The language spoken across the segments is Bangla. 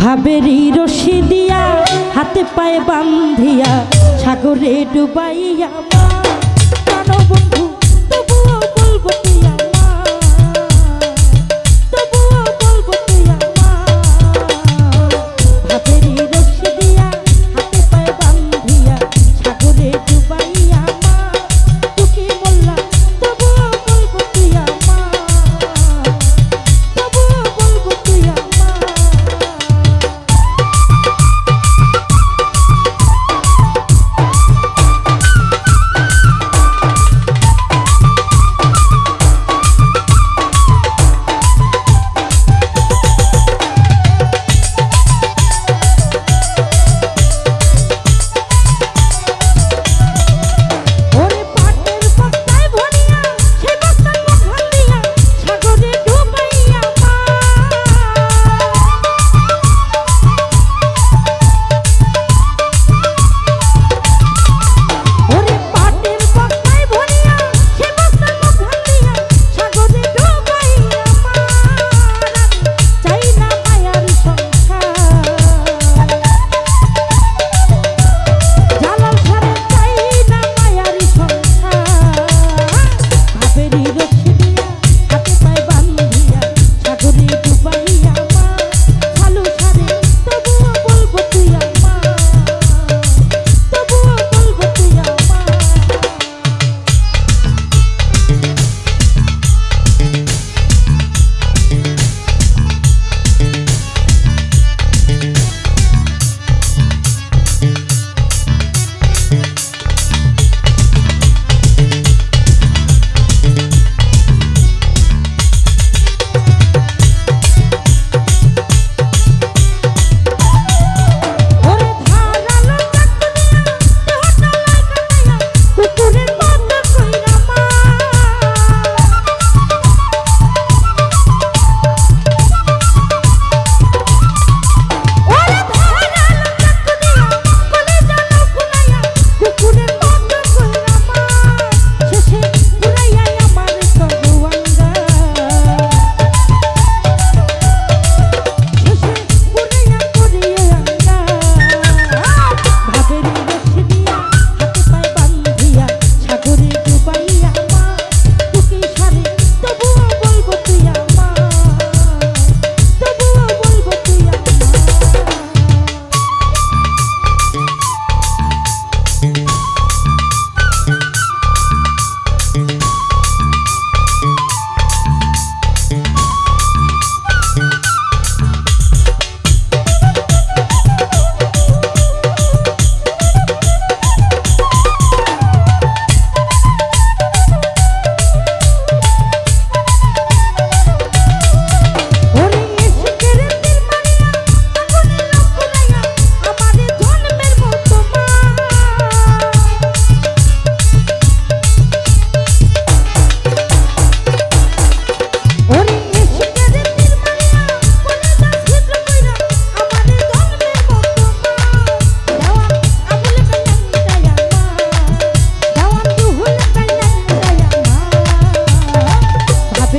ভাবের রশি দিয়া হাতে পায়ে বান্ধিয়া সাগরে ডুবাইয়া প্রাণ বন্ধু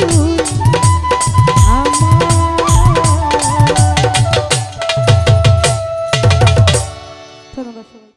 you.